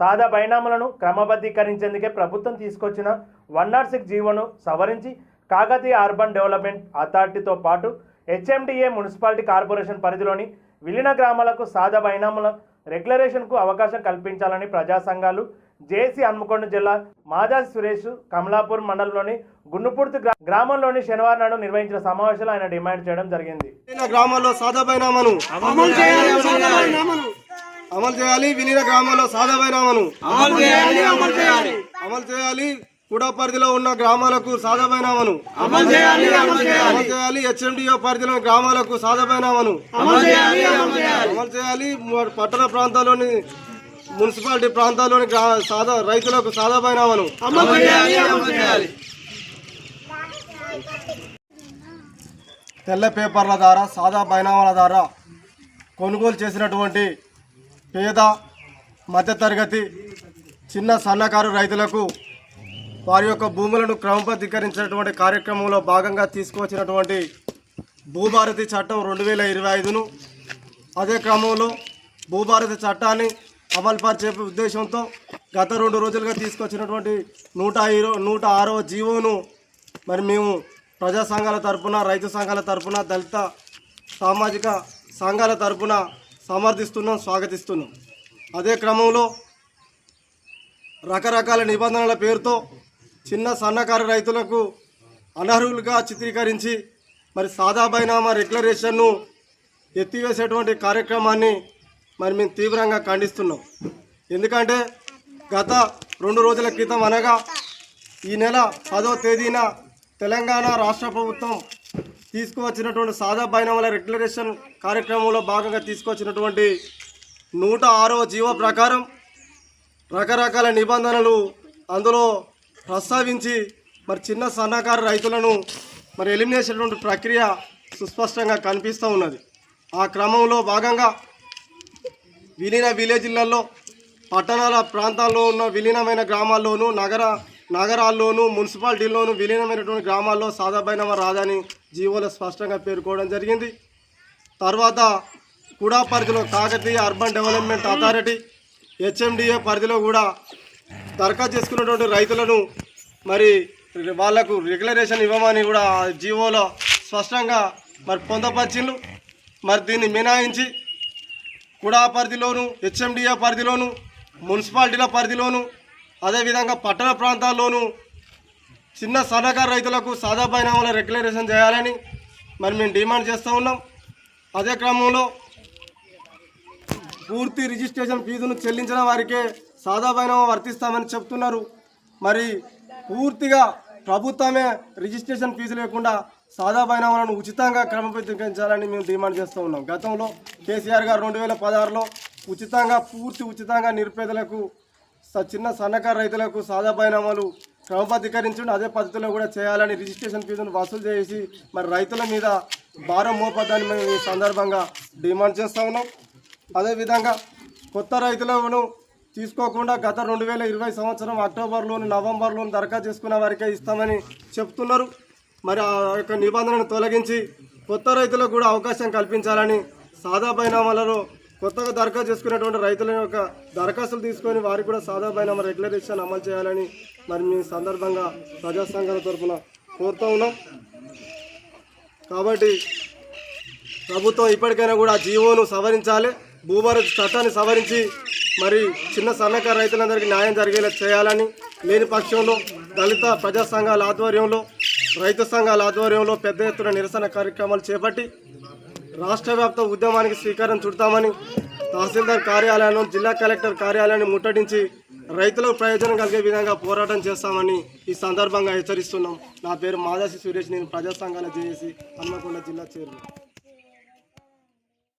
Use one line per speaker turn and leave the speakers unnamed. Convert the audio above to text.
సాదా బైనాములను క్రమబద్ధీకరించేందుకే ప్రభుత్వం తీసుకొచ్చిన వన్ నాట్ సిక్స్ జీవోను సవరించి కాకతీయ అర్బన్ డెవలప్మెంట్ అథారిటీతో పాటు హెచ్ఎండిఏ మున్సిపాలిటీ కార్పొరేషన్ పరిధిలోని విలీన గ్రామాలకు సాదా బైనాముల రెగ్యులరేషన్కు అవకాశం కల్పించాలని ప్రజా సంఘాలు జేసీ హన్మకొండ జిల్లా మాదాసి సురేష్ కమలాపూర్ మండలంలోని గున్నుపూర్తి గ్రా- గ్రామంలోని శనివారం నాడు నిర్వహించిన సమావేశంలో ఆయన డిమాండ్ చేయడం జరిగింది.
గ్రామాల్లో సాదా బైనామాను అమలు చేయాలి విలీన గ్రామాల్లో సాదా బైనామాను అమలు చేయాలి కూడా పరిధిలో ఉన్న గ్రామాలకు సాదా బైనామాను అమలు చేయాలి హెచ్ఎండిఓ పరిధిలో గ్రామాలకు సాదా బైనామాను అమలు చేయాలి పట్టణ ప్రాంతాల్లోని మున్సిపాలిటీ ప్రాంతాల్లోని సాదా రైతులకు సాదా బైనామాను తెల్ల పేపర్ల ద్వారా సాదా బైనామాల ద్వారా కొనుగోలు చేసినటువంటి పేద మధ్యతరగతి చిన్న సన్నకారు రైతులకు వారి యొక్క భూములను క్రమబద్ధీకరించినటువంటి కార్యక్రమంలో భాగంగా తీసుకువచ్చినటువంటి భూభారతి చట్టం రెండు వేల ఇరవై ఐదును అదే క్రమంలో భూభారతి చట్టాన్ని అమలుపరిచే ఉద్దేశంతో గత రెండు రోజులుగా తీసుకొచ్చినటువంటి నూట ఇరవై నూట ఆరవ జీవోను మరి మేము ప్రజా సంఘాల తరపున రైతు సంఘాల తరపున దళిత సామాజిక సంఘాల తరపున సమర్థిస్తున్నాం స్వాగతిస్తున్నాం. అదే క్రమంలో రకరకాల నిబంధనల పేరుతో చిన్న సన్నకారు రైతులకు అనర్హులుగా చిత్రీకరించి మరి సాదా బైనామా రెగ్యులరేషన్ను ఎత్తివేసేటువంటి కార్యక్రమాన్ని మరి మేము తీవ్రంగా ఖండిస్తున్నాం. ఎందుకంటే గత రెండు రోజుల క్రితం అనగా ఈ నెల పదో తేదీన తెలంగాణ రాష్ట్ర ప్రభుత్వం తీసుకువచ్చినటువంటి సాదా బైనామాల రెగ్యులరేషన్ కార్యక్రమంలో భాగంగా తీసుకొచ్చినటువంటి నూట ఆరో జీవో ప్రకారం రకరకాల నిబంధనలు అందులో ప్రస్తావించి మరి చిన్న సన్నకారు రైతులను మరి ఎలిమినేషన్ ప్రక్రియ సుస్పష్టంగా కనిపిస్తూ ఉన్నది. ఆ క్రమంలో భాగంగా విలీన విలేజ్లలో పట్టణాల ప్రాంతాల్లో ఉన్న విలీనమైన గ్రామాల్లోనూ నగర నగరాల్లోనూ మున్సిపాలిటీల్లోనూ విలీనమైనటువంటి గ్రామాల్లో సాదాబైనవ రాదని జీవోలో స్పష్టంగా పేర్కోవడం జరిగింది. తర్వాత కుడా పరిధిలో Kakatiya urban development authority HMDA పరిధిలో కూడా దరఖాస్తు చేసుకున్నటువంటి రైతులను మరి వాళ్ళకు రెగ్యులరేషన్ ఇవ్వమని కూడా జీవోలో స్పష్టంగా మరి పొందపరిచిండ్రు. మరి దీన్ని మినాయించి కుడా పరిధిలోను హెచ్ఎండిఏ పరిధిలోను మున్సిపాలిటీల పరిధిలోను అదేవిధంగా పట్టణ ప్రాంతాల్లోనూ చిన్న సన్నకారు రైతులకు సాదా రెగ్యులరేషన్ చేయాలని మరి మేము డిమాండ్ చేస్తూ ఉన్నాం. అదే క్రమంలో పూర్తి రిజిస్ట్రేషన్ ఫీజును చెల్లించిన వారికే సాదా వర్తిస్తామని చెప్తున్నారు. మరి పూర్తిగా ప్రభుత్వమే రిజిస్ట్రేషన్ ఫీజు లేకుండా సాదా బైనామాలను ఉచితంగా క్రమబద్ధీకరించాలని మేము డిమాండ్ చేస్తూ ఉన్నాం. గతంలో కేసీఆర్ గారు రెండు వేల పదహారులో ఉచితంగా పూర్తి ఉచితంగా నిరుపేదలకు చిన్న సన్నకారు రైతులకు సాదా పరిణామాలు క్రమబద్ధీకరించండి అదే పద్ధతిలో కూడా చేయాలని రిజిస్ట్రేషన్ ఫీజును వసూలు చేసి మరి రైతుల మీద భారం మోపద్దని మేము ఈ సందర్భంగా డిమాండ్ చేస్తూ ఉన్నాం. అదేవిధంగా కొత్త రైతులను తీసుకోకుండా గత రెండు వేల ఇరవై సంవత్సరం అక్టోబర్లోను నవంబర్లోను దరఖాస్తు చేసుకున్న వారికే ఇస్తామని చెప్తున్నారు. మరి ఆ యొక్క నిబంధనను తొలగించి కొత్త రైతులకు కూడా అవకాశం కల్పించాలని సాదా పరిణామాలలో కొత్తగా దరఖాస్తు చేసుకున్నటువంటి రైతుల యొక్క దరఖాస్తులు తీసుకొని వారికి కూడా సాదా రెగ్యులరేషన్ అమలు చేయాలని మరి మీ సందర్భంగా ప్రజా సంఘాల తరఫున కోరుతూ ఉన్నాం. కాబట్టి ప్రభుత్వం ఇప్పటికైనా కూడా ఆ జీవోను సవరించాలి భూభారత్ చట్టాన్ని సవరించి మరి చిన్న సన్నకారు రైతులందరికీ న్యాయం జరిగేలా చేయాలని లేని పక్షంలో దళిత ప్రజా సంఘాల ఆధ్వర్యంలో రైతు సంఘాల ఆధ్వర్యంలో పెద్ద ఎత్తున నిరసన కార్యక్రమాలు చేపట్టి రాష్ట్ర వ్యాప్త ఉద్యమానికి శ్రీకారం చుడతామని తహసీల్దార్ కార్యాలయాలను జిల్లా కలెక్టర్ కార్యాలయాన్ని ముట్టడించి రైతులకు ప్రయోజనం కలిగే విధంగా పోరాటం చేస్తామని ఈ సందర్భంగా హెచ్చరిస్తున్నాం. నా పేరు మాదాసి సురేష్ నేను ప్రజా సంఘాల జేఏసి హన్మకొండ జిల్లా చైర్మన్.